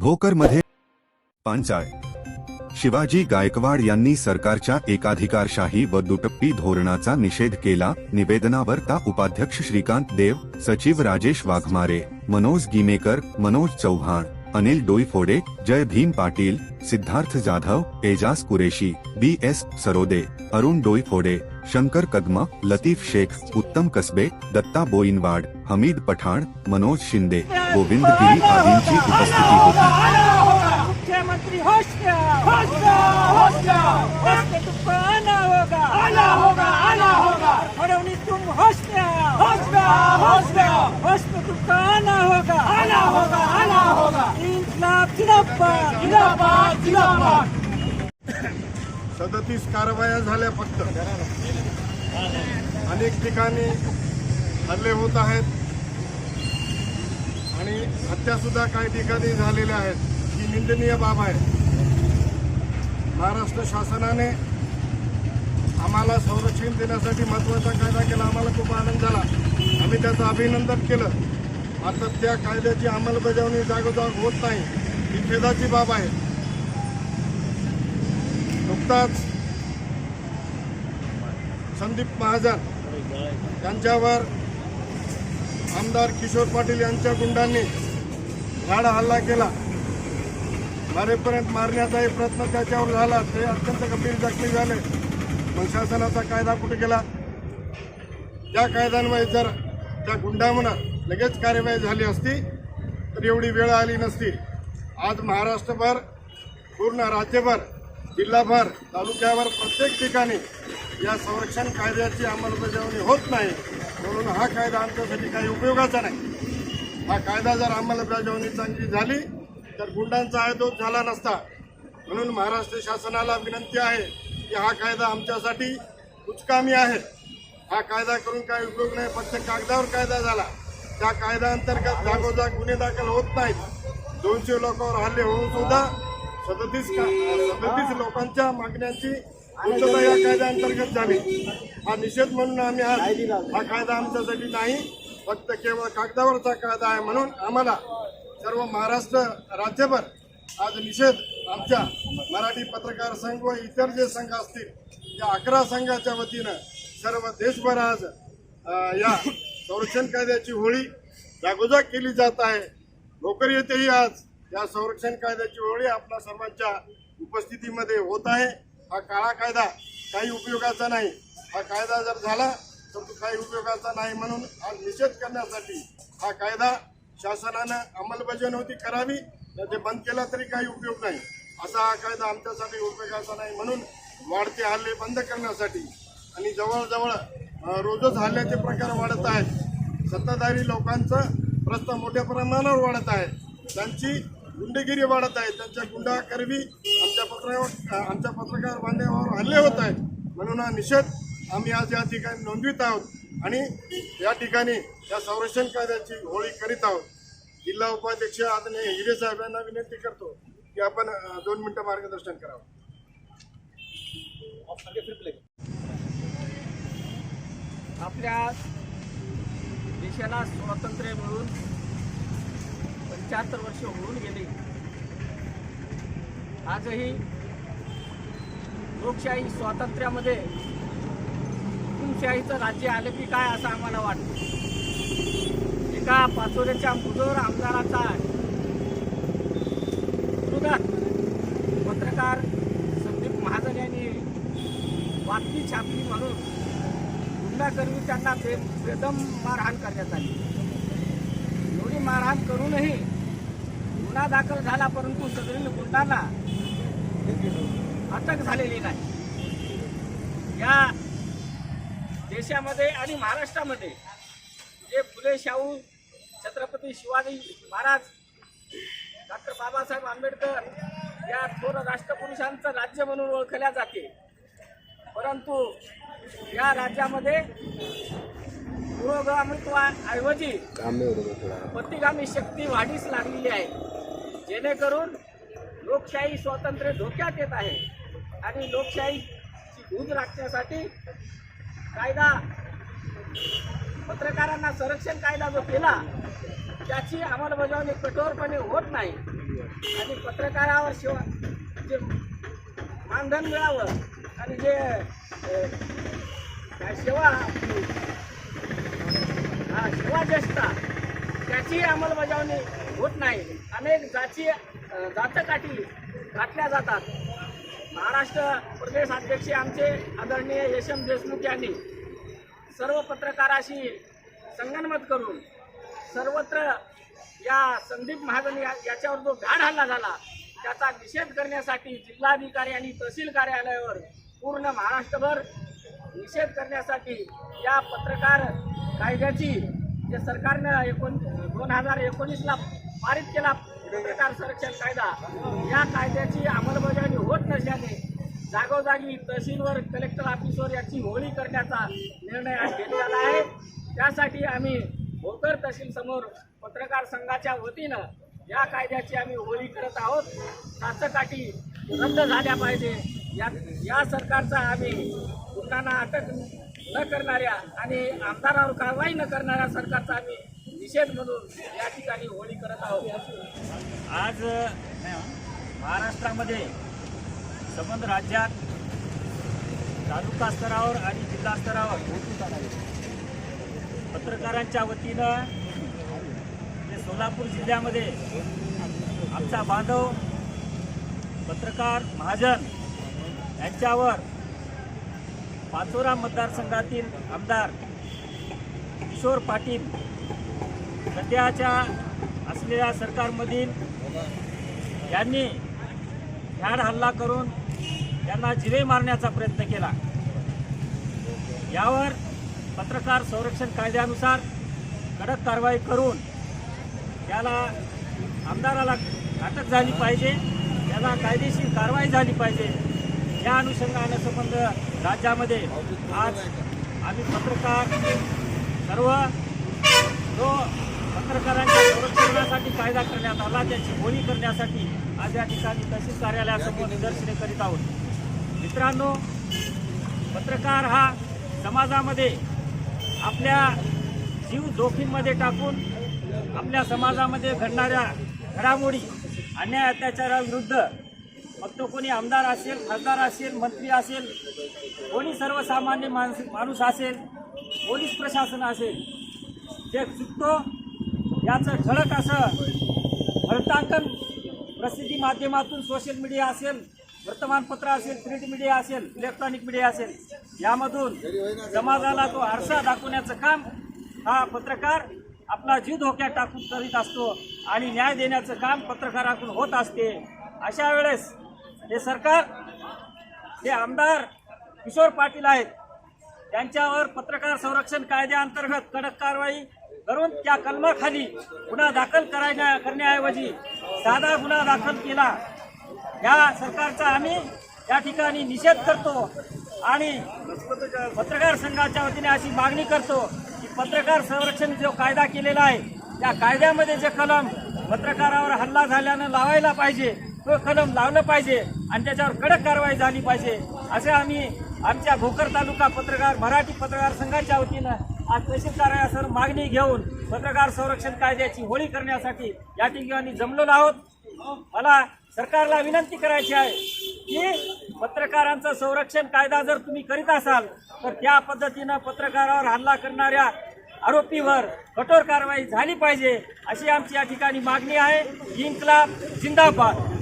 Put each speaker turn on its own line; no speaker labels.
भोकरमध्ये पांचाळ. शिवाजी गायकवाड यांनी सरकारच्या एकाधिकारशाही व दुटप्पी धोरणाचा निषेध केला. निवेदनावर ता उपाध्यक्ष श्रीकांत देव सचिव राजेश वाघमारे मनोज गिमेकर मनोज चव्हाण अनिल डोईफोडे जय भीम पाटील सिद्धार्थ जाधव एजाज कुरेशी बी एस सरोदे अरुण डोईफोडे शंकर कदम लतीफ शेख उत्तम कसबे दत्ता बोईनवाड हमीद पठाण मनोज शिंदे गोविंद गिरी आदींची उपस्थिती होती.
मुख्यमंत्री होश क्या होश क्या होश क्या होश के तुमको आना होगा आना होगा. आना होगा फडणवीस तुम होश क्या होश क्या होश क्या होश में तुमको आना होगा आना होगा. आना होगा इन्कलाब जिंदाबाद जिंदाबाद जिंदाबाद
सदतीस कारवाया झाल्या फक्त. अनेक ठिकाणी हल्ले होत आहेत. आणि हत्यासुद्धा काही ठिकाणी झालेल्या आहेत. ही निंदनीय बाब आहे. महाराष्ट्र शासनाने आम्हाला संरक्षण देण्यासाठी महत्त्वाचा कायदा केला. आम्हाला खूप आनंद झाला. आम्ही त्याचं अभिनंदन केलं. मात्र त्या कायद्याची अंमलबजावणी जागोजाग होत नाही. ही खेदाची बाब आहे. नुकताच संदीप महाजन यांच्यावर आमदार किशोर पाटील यांच्या गुंडांनी झाड हल्ला केला. मारेपर्यंत मारण्याचाही प्रयत्न त्याच्यावर झाला. ते अत्यंत गंभीर जखमी झाले. मग शासनाचा कायदा कुठे गेला? त्या कायद्यांमुळे जर त्या गुंडामुळं लगेच कार्यवाही झाली असती तर एवढी वेळ आली नसती. आज महाराष्ट्रभर पूर्ण राज्यभर जिल्हाभर तालुक्यावर प्रत्येक ठिकाणी या संरक्षण कायद्याची अंमलबजावणी होत नाही म्हणून हा कायदा आमच्यासाठी काही उपयोगाचा नाही. हा कायदा जर अंमलबजावणी चांगली झाली तर गुंडांचा आयदोष झाला नसता. म्हणून महाराष्ट्र शासनाला विनंती आहे की हा कायदा आमच्यासाठी कुचकामी आहे. हा कायदा करून काही उपयोग नाही फक्त कागदावर कायदा झाला. त्या कायद्याअंतर्गत जागोजाग गुन्हे दाखल होत नाहीत. दोनशे लोकांवर हल्ले होऊन सुद्धा सदतीस सदतीस लोकांच्या मागण्यांची पूर्तता या कायद्याअंतर्गत झाली हा निषेध म्हणून आम्ही आज हा कायदा आमच्यासाठी नाही फक्त केवळ कागदावरचा कायदा आहे म्हणून आम्हाला सर्व महाराष्ट्र राज्यभर आज निषेध आमच्या मराठी पत्रकार संघ व इतर जे संघ असतील या अकरा संघाच्या वतीनं सर्व देशभर आज या संरक्षण कायद्याची होळी जागोजाग केली जात आहे. भोकर येथेही आज या संरक्षण कायद्याची वेळी आपल्या सर्वांच्या उपस्थितीमध्ये होत आहे. हा काळा कायदा काही उपयोगाचा नाही. हा कायदा जर झाला तर तो काही उपयोगाचा नाही म्हणून हा निषेध करण्यासाठी हा कायदा शासनानं अंमलबजावणी करावी. ते बंद केला तरी काही उपयोग नाही. असा हा कायदा आमच्यासाठी उपयोगाचा नाही म्हणून वाढते हल्ले बंद करण्यासाठी. आणि जवळजवळ रोजच हल्ल्याचे प्रकार वाढत आहेत. सत्ताधारी लोकांचं प्रस्ताव मोठ्या प्रमाणावर वाढत आहे. त्यांची गुंडगिरी वाढत आहे. त्यांच्या गुंडाकरवी आमच्या पत्रकार आमच्या पत्रकार बांधवावर हल्ले होत आहेत. म्हणून हा निषेध आम्ही आज या ठिकाणी नोंदवित आहोत आणि या ठिकाणी या संरक्षण कायद्याची होळी करीत आहोत. जिल्हा उपाध्यक्ष आदरणीय हिरे साहेब यांना विनंती करतो की आपण दोन मिनिटं मार्गदर्शन करावं.
आपल्या देशाला स्वातंत्र्य मिळून पंच्याहत्तर वर्ष होऊन गेली. आजही लोकशाही स्वातंत्र्यामध्ये हुकुमशाहीचं राज्य आलं की काय असं आम्हाला वाटतं? एका पाचोऱ्याच्या मुजोर आमदाराचा विरोधात पत्रकार संदीप महाजन यांनी बातमी छापली म्हणून गुंडाकर्मी त्यांना बेदम मारहाण करण्यात आली. मारहाण करूनही गुन्हा दाखल झाला परंतु सदरील गुंडांना अटक झालेली नाही. या देशामध्ये आणि महाराष्ट्रामध्ये जे फुले शाहू छत्रपती शिवाजी महाराज डॉक्टर बाबासाहेब आंबेडकर या थोर राष्ट्रपुरुषांचं राज्य म्हणून ओळखल्या जाते. परंतु या राज्यामध्ये पुरोगामित्वाऐवजी प्रतिगामी शक्ती वाढीस लागलेली आहे. जेणेकरून लोकशाही स्वातंत्र्य धोक्यात येत आहे आणि लोकशाहीची धूज राखण्यासाठी कायदा पत्रकारांना संरक्षण कायदा जो केला त्याची अंमलबजावणी कठोरपणे होत नाही. आणि पत्रकारावर शिवा जे मानधन मिळावं आणि जे काय सेवा आपली, हा त्याची अंमलबजावणी होत नाही. अनेक जाती जातकाठी घातल्या जातात. महाराष्ट्र प्रदेश अध्यक्ष आमचे आदरणीय यशवंत देशमुख यांनी सर्व पत्रकाराशी संगनमत करून सर्वत्र या संदीप महाजन या याच्यावर जो घाण हल्ला झाला त्याचा निषेध करण्यासाठी जिल्हाधिकारी आणि तहसील कार्यालयावर पूर्ण महाराष्ट्रभर निषेध करण्यासाठी या पत्रकार कायद्याची जे सरकारनं एकोण दोन हजार एकोणीसला पारित केला पत्रकार संरक्षण कायदा या कायद्याची अंमलबजावणी होत नसल्याने जागोजागी तहसीलवर कलेक्टर ऑफिसवर याची होळी करण्याचा निर्णय आज घेतलेला आहे. त्यासाठी आम्ही भोकर तहसीलसमोर पत्रकार संघाच्या वतीनं या कायद्याची आम्ही होळी करत आहोत. साचकाठी रद्द झाल्या पाहिजे. या या सरकारचा आम्ही लोकांना अटक न करणाऱ्या आणि आमदारावर कारवाई न करणाऱ्या सरकारचा आम्ही निषेध म्हणून या ठिकाणी होळी करत आहोत.
आज महाराष्ट्रामध्ये संबंध राज्यात तालुका स्तरावर आणि जिल्हा स्तरावर पत्रकारांच्या वतीनं जे सोलापूर जिल्ह्यामध्ये आमचा बांधव पत्रकार महाजन यांच्यावर पाचोरा मतदारसंघातील आमदार किशोर पाटील सध्याच्या असलेल्या सरकारमधील यांनी झाड हल्ला करून त्यांना जिवे मारण्याचा प्रयत्न केला. यावर पत्रकार संरक्षण कायद्यानुसार कडक कारवाई करून त्याला आमदाराला अटक झाली पाहिजे त्याला कायदेशीर कारवाई झाली पाहिजे. या अनुषंगानं संबंध राज्यामध्ये आज आम्ही पत्रकार सर्व जो पत्रकारांच्या संरक्षणासाठी कायदा करण्यात आला त्याची होळी करण्यासाठी आज या ठिकाणी तहसील कार्यालयासमोर निदर्शने करीत आहोत. मित्रांनो पत्रकार हा समाजामध्ये आपल्या जीव जोखीममध्ये टाकून आपल्या समाजामध्ये घडणाऱ्या घडामोडी अन्याय अत्याचाराविरुद्ध मग तो कोणी आमदार असेल खासदार असेल मंत्री असेल कोणी सर्वसामान्य माणस माणूस असेल पोलीस प्रशासन असेल जे चुकतो याचं ठळक असं वृत्तांकन प्रसिद्धी माध्यमातून सोशल मीडिया असेल वर्तमानपत्र असेल प्रिंट मीडिया असेल इलेक्ट्रॉनिक मीडिया असेल यामधून समाजाला तो आरसा दाखवण्याचं काम हा पत्रकार आपला जीव धोक्यात टाकून करीत असतो आणि न्याय देण्याचं काम पत्रकाराकडून होत असते. अशा वेळेस हे सरकार जे आमदार किशोर पाटील आहेत. त्यांच्यावर पत्रकार संरक्षण कायद्याअंतर्गत कडक कारवाई करून त्या कलमाखाली गुन्हा दाखल करायला करण्याऐवजी साधा गुन्हा दाखल केला. या सरकारचा आम्ही या ठिकाणी निषेध करतो आणि पत्रकार संघाच्या वतीने अशी मागणी करतो की पत्रकार संरक्षण जो कायदा केलेला आहे त्या कायद्यामध्ये जे कलम पत्रकारावर हल्ला झाल्यानं लावायला पाहिजे. तो कलम लावलं पाहिजे आणि त्याच्यावर कडक कारवाई झाली पाहिजे. असे आम्ही आमच्या भोकर तालुका पत्रकार मराठी पत्रकार संघाच्या वतीनं आज तहसील मागणी घेऊन पत्रकार संरक्षण कायद्याची होळी करण्यासाठी या ठिकाणी जमलेलो आहोत. मला सरकारला विनंती करायची आहे की पत्रकारांचं संरक्षण कायदा जर तुम्ही करीत असाल तर त्या पद्धतीनं पत्रकारावर हल्ला करणाऱ्या आरोपीवर कठोर कारवाई झाली पाहिजे अशी आमची या ठिकाणी मागणी आहे. इन्कलाब जिंदाबाद.